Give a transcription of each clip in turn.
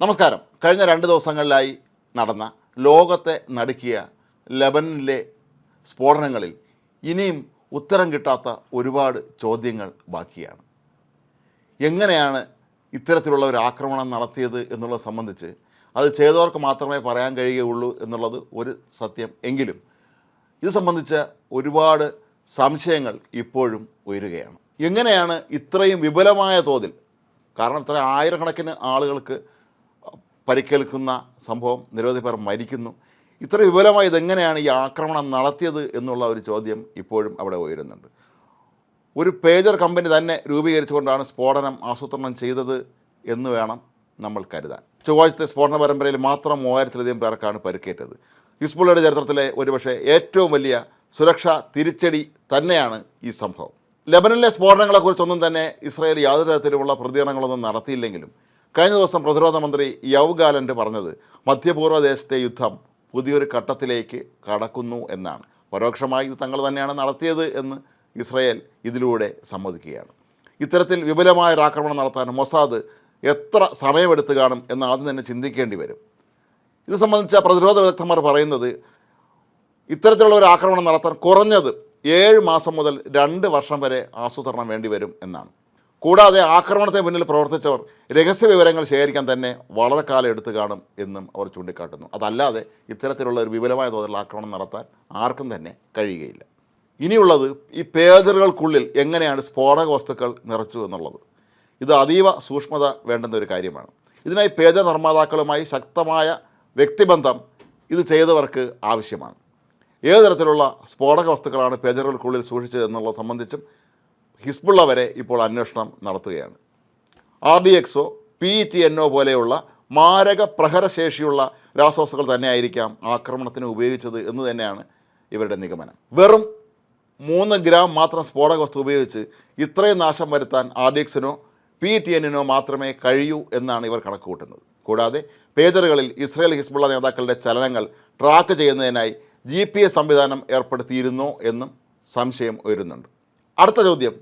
നമസ്കാരം. കഴിഞ്ഞ രണ്ട് ദിവസങ്ങളിലായി നടന്ന ലോകത്തെ നടുക്കിയ ലബനിലെ സ്ഫോടനങ്ങളിൽ ഇനിയും ഉത്തരം കിട്ടാത്ത ഒരുപാട് ചോദ്യങ്ങൾ ബാക്കിയാണ്. എങ്ങനെയാണ് ഇത്തരത്തിലുള്ള ഒരു ആക്രമണം നടത്തിയത് എന്നുള്ളത് സംബന്ധിച്ച് അത് ചെയ്തവർക്ക് മാത്രമേ പറയാൻ കഴിയുകയുള്ളൂ എന്നുള്ളത് ഒരു സത്യം എങ്കിലും ഇത് സംബന്ധിച്ച ഒരുപാട് സംശയങ്ങൾ ഇപ്പോഴും ഉയരുകയാണ്. എങ്ങനെയാണ് ഇത്രയും വിപുലമായ തോതിൽ കാരണം ഇത്ര ആയിരക്കണക്കിന് ആളുകൾക്ക് പരിക്കേൽക്കുന്ന സംഭവം നിരവധി പേർ മരിക്കുന്നു. ഇത്ര വിപുലമായി ഇതെങ്ങനെയാണ് ഈ ആക്രമണം നടത്തിയത് എന്നുള്ള ഒരു ചോദ്യം ഇപ്പോഴും അവിടെ ഉയരുന്നുണ്ട്. ഒരു പേജർ കമ്പനി തന്നെ രൂപീകരിച്ചുകൊണ്ടാണ് സ്ഫോടനം ആസൂത്രണം ചെയ്തത് എന്ന് വേണം നമ്മൾ കരുതാൻ. ചൊവ്വാഴ്ചത്തെ സ്ഫോടന പരമ്പരയിൽ മാത്രം മൂവായിരത്തിലധികം പേർക്കാണ് പരിക്കേറ്റത്. ഹിസ്ബുള്ളയുടെ ചരിത്രത്തിലെ ഒരുപക്ഷെ ഏറ്റവും വലിയ സുരക്ഷാ തിരിച്ചടി തന്നെയാണ് ഈ സംഭവം. ലബനിലെ സ്ഫോടനങ്ങളെക്കുറിച്ചൊന്നും തന്നെ ഇസ്രായേൽ യാതൊരു തരത്തിലുമുള്ള പ്രതികരണങ്ങളൊന്നും നടത്തിയില്ലെങ്കിലും കഴിഞ്ഞ ദിവസം പ്രതിരോധ മന്ത്രി യവ് ഗാലന്റ് പറഞ്ഞത് മധ്യപൂർവ ദേശത്തെ യുദ്ധം പുതിയൊരു ഘട്ടത്തിലേക്ക് കടക്കുന്നു എന്നാണ്. പരോക്ഷമായി ഇത് തങ്ങൾ തന്നെയാണ് നടത്തിയത് എന്ന് ഇസ്രയേൽ ഇതിലൂടെ സമ്മതിക്കുകയാണ്. ഇത്തരത്തിൽ വിപുലമായ ഒരു ആക്രമണം നടത്താൻ മൊസാദ് എത്ര സമയമെടുത്ത് കാണും എന്ന് ആദ്യം തന്നെ ചിന്തിക്കേണ്ടി വരും. ഇത് സംബന്ധിച്ച പ്രതിരോധ വിദഗ്ധന്മാർ പറയുന്നത് ഇത്തരത്തിലുള്ള ഒരു ആക്രമണം നടത്താൻ കുറഞ്ഞത് ഏഴ് മാസം മുതൽ രണ്ട് വർഷം വരെ ആസൂത്രണം വേണ്ടിവരും എന്നാണ്. കൂടാതെ ആക്രമണത്തെ മുന്നിൽ പ്രവർത്തിച്ചവർ രഹസ്യ വിവരങ്ങൾ ശേഖരിക്കാൻ തന്നെ വളരെ കാലം എടുത്തു കാണും എന്നും അവർ ചൂണ്ടിക്കാട്ടുന്നു. അതല്ലാതെ ഇത്തരത്തിലുള്ള ഒരു വിപുലമായ തോതിലുള്ള ആക്രമണം നടത്താൻ ആർക്കും തന്നെ കഴിയുകയില്ല. ഇനിയുള്ളത് ഈ പേജറുകൾക്കുള്ളിൽ എങ്ങനെയാണ് സ്ഫോടക വസ്തുക്കൾ നിറച്ചു എന്നുള്ളത്. ഇത് അതീവ സൂക്ഷ്മത വേണ്ടുന്ന ഒരു കാര്യമാണ്. ഇതിനായി പേജർ നിർമ്മാതാക്കളുമായി ശക്തമായ വ്യക്തിബന്ധം ഇത് ചെയ്തവർക്ക് ആവശ്യമാണ്. ഏത് തരത്തിലുള്ള സ്ഫോടക വസ്തുക്കളാണ് പേജറുകൾക്കുള്ളിൽ സൂക്ഷിച്ചത് എന്നുള്ളത് സംബന്ധിച്ചും ഹിസ്ബുള്ള വരെ ഇപ്പോൾ അന്വേഷണം നടത്തുകയാണ്. ആർ ഡി എക്സോ പി ടി എന്നോ പോലെയുള്ള മാരക പ്രഹരശേഷിയുള്ള രാസവസ്തുക്കൾ തന്നെയായിരിക്കാം ആക്രമണത്തിന് ഉപയോഗിച്ചത് എന്ന് തന്നെയാണ് ഇവരുടെ നിഗമനം. വെറും മൂന്ന് ഗ്രാം മാത്രം സ്ഫോടക വസ്തു ഉപയോഗിച്ച് ഇത്രയും നാശം വരുത്താൻ ആർ ഡി എക്സിനോ പി ടി എന്നിനോ മാത്രമേ കഴിയൂ എന്നാണ് ഇവർ കണക്ക് കൂട്ടുന്നത് കൂടാതെ പേജറുകളിൽ ഇസ്രയേൽ ഹിസ്ബുള്ള നേതാക്കളുടെ ചലനങ്ങൾ ട്രാക്ക് ചെയ്യുന്നതിനായി ജി പി എസ് സംവിധാനം ഏർപ്പെടുത്തിയിരുന്നോ എന്നും സംശയം ഉയരുന്നുണ്ട്. അടുത്ത ചോദ്യം.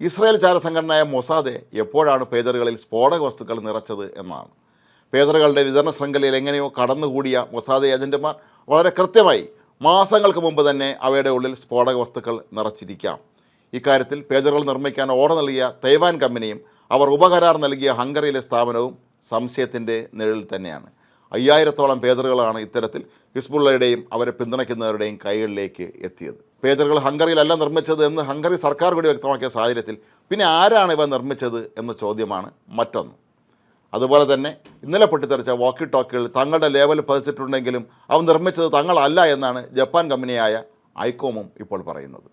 ഇസ്രായേൽ ചാരസംഘടനയായ മൊസാദെ എപ്പോഴാണ് പേജറുകളിൽ സ്ഫോടക വസ്തുക്കൾ നിറച്ചത് എന്നാണ്. പേജറുകളുടെ വിതരണ ശൃംഖലയിൽ എങ്ങനെയോ കടന്നുകൂടിയ മൊസാദെ ഏജന്റുമാർ വളരെ കൃത്യമായി മാസങ്ങൾക്ക് മുമ്പ് തന്നെ അവയുടെ ഉള്ളിൽ സ്ഫോടക വസ്തുക്കൾ നിറച്ചിരിക്കാം. ഇക്കാര്യത്തിൽ പേജറുകൾ നിർമ്മിക്കാൻ ഓർഡർ നൽകിയ തൈവാൻ കമ്പനിയും അവർ ഉപകരാർ നൽകിയ ഹംഗറിയിലെ സ്ഥാപനവും സംശയത്തിന്റെ നിഴലിൽ തന്നെയാണ്. അയ്യായിരത്തോളം പേജറുകളാണ് ഇത്തരത്തിൽ ഹിസ്ബുള്ളയുടെയും അവരെ പിന്തുണയ്ക്കുന്നവരുടെയും കൈകളിലേക്ക് എത്തിയത്. പേജറുകൾ ഹംഗറിയിലല്ല നിർമ്മിച്ചത് എന്ന് ഹംഗറി സർക്കാർ കൂടി വ്യക്തമാക്കിയ സാഹചര്യത്തിൽ പിന്നെ ആരാണ് ഇവ നിർമ്മിച്ചത് എന്ന ചോദ്യമാണ് മറ്റൊന്ന്. അതുപോലെ തന്നെ ഇന്നലെ പൊട്ടിത്തെറിച്ച വാക്കി ടോക്കുകൾ തങ്ങളുടെ ലേവൽ പതിച്ചിട്ടുണ്ടെങ്കിലും അവ നിർമ്മിച്ചത് തങ്ങളല്ല എന്നാണ് ജപ്പാൻ കമ്പനിയായ ഐക്കോമും ഇപ്പോൾ പറയുന്നത്.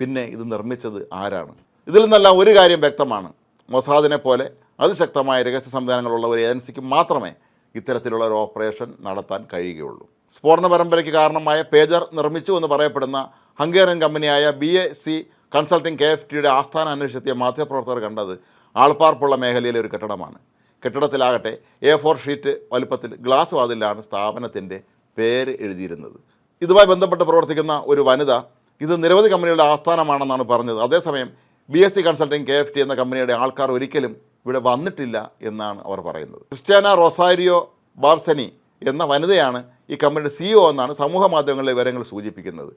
പിന്നെ ഇത് നിർമ്മിച്ചത് ആരാണ്? ഇതിൽ നിന്നെല്ലാം ഒരു കാര്യം വ്യക്തമാണ്. മൊസാദിനെ പോലെ അതിശക്തമായ രഹസ്യ സംവിധാനങ്ങളുള്ള ഒരു ഏജൻസിക്ക് മാത്രമേ ഇത്തരത്തിലുള്ള ഒരു ഓപ്പറേഷൻ നടത്താൻ കഴിയുകയുള്ളൂ. സ്ഫോടന പരമ്പരയ്ക്ക് കാരണമായ പേജർ നിർമ്മിച്ചു എന്ന് പറയപ്പെടുന്ന ഹംഗേറിയൻ കമ്പനിയായ B A C consulting K F ടിയുടെ ആസ്ഥാനം അന്വേഷിച്ചെത്തിയ മാധ്യമപ്രവർത്തകർ കണ്ടത് ആൾപ്പാർപ്പുള്ള മേഖലയിലെ ഒരു കെട്ടിടമാണ്. കെട്ടിടത്തിലാകട്ടെ എ ഫോർ ഷീറ്റ് വലുപ്പത്തിൽ ഗ്ലാസ് വാതിലാണ് സ്ഥാപനത്തിന്റെ പേര് എഴുതിയിരുന്നത്. ഇതുമായി ബന്ധപ്പെട്ട് പ്രവർത്തിക്കുന്ന ഒരു വനിത ഇത് നിരവധി കമ്പനികളുടെ ആസ്ഥാനമാണെന്നാണ് പറഞ്ഞത്. അതേസമയം B S C consulting K F T എന്ന കമ്പനിയുടെ ആൾക്കാർ ഒരിക്കലും ഇവിടെ വന്നിട്ടില്ല എന്നാണ് അവർ പറയുന്നത്. ക്രിസ്ത്യാന റൊസാരിയോ ബാർസനി എന്ന വനിതയാണ് ഈ കമ്പനിയുടെ സിഇഒ എന്നാണ് സമൂഹ മാധ്യമങ്ങളിലെ വിവരങ്ങൾ സൂചിപ്പിക്കുന്നത്.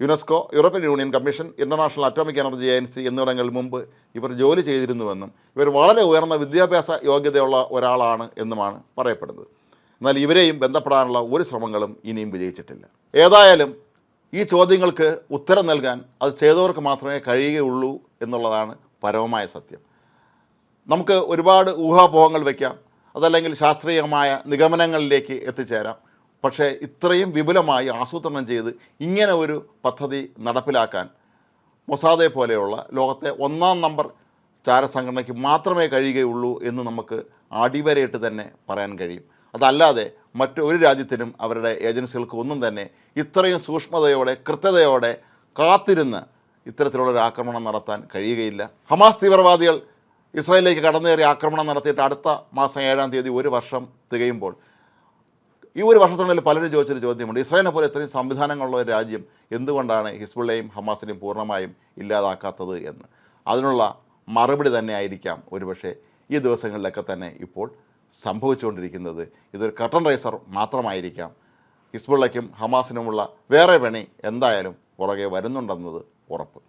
UNESCO European Union commission International Atomic Energy Agency എന്നിവിടങ്ങളിൽ മുമ്പ് ഇവർ ജോലി ചെയ്തിരുന്നുവെന്നും ഇവർ വളരെ ഉയർന്ന വിദ്യാഭ്യാസ യോഗ്യതയുള്ള ഒരാളാണ് എന്നുമാണ് പറയപ്പെടുന്നത്. എന്നാൽ ഇവരെയും ബന്ധപ്പെടാനുള്ള ഒരു ശ്രമങ്ങളും ഇനിയും വിജയിച്ചിട്ടില്ല. ഏതായാലും ഈ ചോദ്യങ്ങൾക്ക് ഉത്തരം നൽകാൻ അത് ചെയ്തവർക്ക് മാത്രമേ കഴിയുകയുള്ളൂ എന്നുള്ളതാണ് പരമമായ സത്യം. നമുക്ക് ഒരുപാട് ഊഹാപോഹങ്ങൾ വയ്ക്കാം അതല്ലെങ്കിൽ ശാസ്ത്രീയമായ നിഗമനങ്ങളിലേക്ക് എത്തിച്ചേരാം. പക്ഷേ ഇത്രയും വിപുലമായി ആസൂത്രണം ചെയ്ത് ഇങ്ങനെ ഒരു പദ്ധതി നടപ്പിലാക്കാൻ മൊസാദെ പോലെയുള്ള ലോകത്തെ ഒന്നാം നമ്പർ ചാരസംഘടനയ്ക്ക് മാത്രമേ കഴിയുകയുള്ളൂ എന്ന് നമുക്ക് അടിവരയിട്ട് തന്നെ പറയാൻ കഴിയും. അതല്ലാതെ മറ്റൊരു രാജ്യത്തിനും അവരുടെ ഏജൻസികൾക്ക് ഒന്നും തന്നെ ഇത്രയും സൂക്ഷ്മതയോടെ കൃത്യതയോടെ കാത്തിരുന്ന് ഇത്തരത്തിലുള്ള ഒരു ആക്രമണം നടത്താൻ കഴിയുകയില്ല. ഹമാസ് തീവ്രവാദികൾ ഇസ്രായേലിലേക്ക് കടന്നുകയറി ആക്രമണം നടത്തിയിട്ട് അടുത്ത മാസം ഏഴാം തീയതി ഒരു വർഷം തികയുമ്പോൾ ഈ ഒരു വർഷത്തിനുള്ളിൽ പലരും ചോദിച്ചൊരു ചോദ്യമുണ്ട്. ഇസ്രായേലിനെ പോലെ ഇത്രയും സംവിധാനങ്ങളുള്ള ഒരു രാജ്യം എന്തുകൊണ്ടാണ് ഹിസ്ബുള്ളയും ഹമാസിനെയും പൂർണമായും ഇല്ലാതാക്കാത്തത് എന്ന്? അതിനുള്ള മറുപടി തന്നെ ആയിരിക്കാം ഒരുപക്ഷെ ഈ ദിവസങ്ങളിലൊക്കെ തന്നെ ഇപ്പോൾ സംഭവിച്ചുകൊണ്ടിരിക്കുന്നത്. ഇതൊരു കട്ടൺ റൈസർ മാത്രമായിരിക്കാം. ഹിസ്ബുള്ളയ്ക്കും ഹമാസിനുമുള്ള വേറെ പണി എന്തായാലും പുറകെ വരുന്നുണ്ടെന്നത് ഉറപ്പ്.